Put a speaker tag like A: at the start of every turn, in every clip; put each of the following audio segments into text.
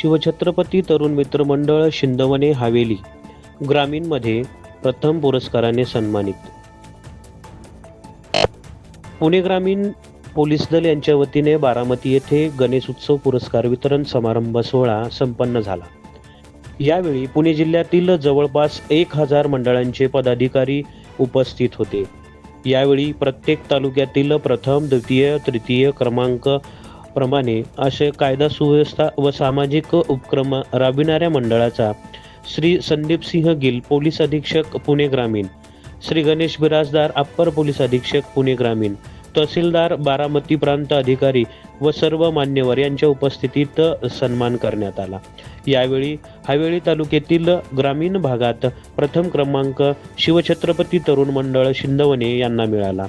A: शिवछत्रपती तरुण मित्र मंडळ शिंदवणे हवेली ग्रामीणमध्ये प्रथम पुरस्काराने सन्मानित. पुणे ग्रामीण पोलीस दल यांच्या वतीने बारामती येथे गणेश उत्सव पुरस्कार वितरण समारंभ सोहळा संपन्न झाला. यावेळी पुणे जिल्ह्यातील जवळपास एक हजार मंडळांचे पदाधिकारी उपस्थित होते. यावेळी प्रत्येक तालुक्यातील प्रथम द्वितीय तृतीय क्रमांक प्रमाणे असे कायदा सुव्यवस्था व सामाजिक उपक्रम राबविणाऱ्या मंडळाचा श्री संदीप सिंह गिल पोलीस अधीक्षक पुणे ग्रामीण. श्री गणेश बिराजदार अप्पर पोलीस अधीक्षक पुणे ग्रामीण. तहसीलदार बारामती प्रांत अधिकारी व सर्व मान्यवर यांच्या उपस्थितीत सन्मान करण्यात आला. यावेळी हावेळी तालुक्यातील ग्रामीण भागात प्रथम क्रमांक शिवछत्रपती तरुण मंडळ शिंदवणे यांना मिळाला.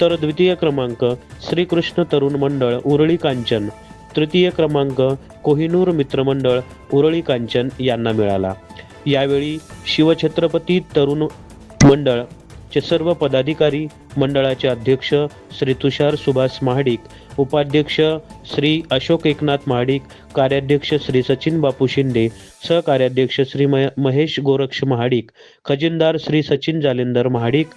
A: तर द्वितीय क्रमांक श्रीकृष्ण तरुण मंडळ उरळी कांचन. तृतीय क्रमांक कोहिनूर मित्रमंडळ उरळी कांचन यांना मिळाला. यावेळी शिवछत्रपती तरुण मंडळ चे सर्व पदाधिकारी मंडळाचे अध्यक्ष श्री तुषार सुभाष महाडिक उपाध्यक्ष श्री अशोक एकनाथ महाडिक कार्याध्यक्ष श्री सचिन बापू शिंदे सहकार्याध्यक्ष श्री महेश गोरक्ष महाडिक खजिनदार श्री सचिन जालेंदर महाडिक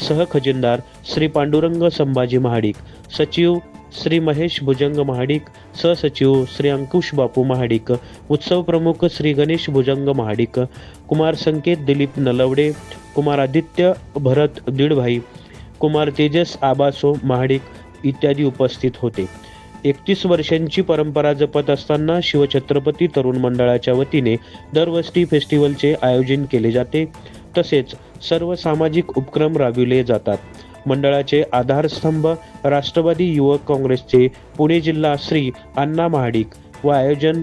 A: सहखजिनदार श्री पांडुरंग संभाजी महाडिक सचिव श्री महेश भुजंग महाडिक सहसचिव श्री अंकुश बापू महाडिक उत्सव प्रमुख श्री गणेश भुजंग महाडिक कुमार संकेत दिलीप नलवडे कुमार आदित्य भरत दीडभाई कुमार तेजस आबासो महाडिक इत्यादी उपस्थित होते. एकतीस वर्षांची परंपरा जपत असताना शिवछत्रपती तरुण मंडळाच्या वतीने दरवर्षी फेस्टिवलचे आयोजन केले जाते. तसेच सर्व सामाजिक उपक्रम राबविले जातात. मंडळाचे आधारस्तंभ राष्ट्रवादी युवक काँग्रेसचे पुणे जिल्हा श्री अण्णा महाडिक व आयोजन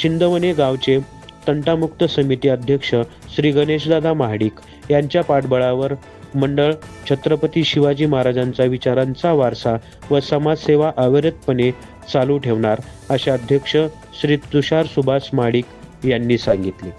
A: शिंदवणे गावचे तंटामुक्त समिती अध्यक्ष श्री गणेशदादा महाडिक यांच्या पाठबळावर मंडळ छत्रपती शिवाजी महाराजांचा विचारांचा वारसा व समाजसेवा अविरतपणे चालू ठेवणार असे अध्यक्ष श्री तुषार सुभाष माडिक यांनी सांगितले.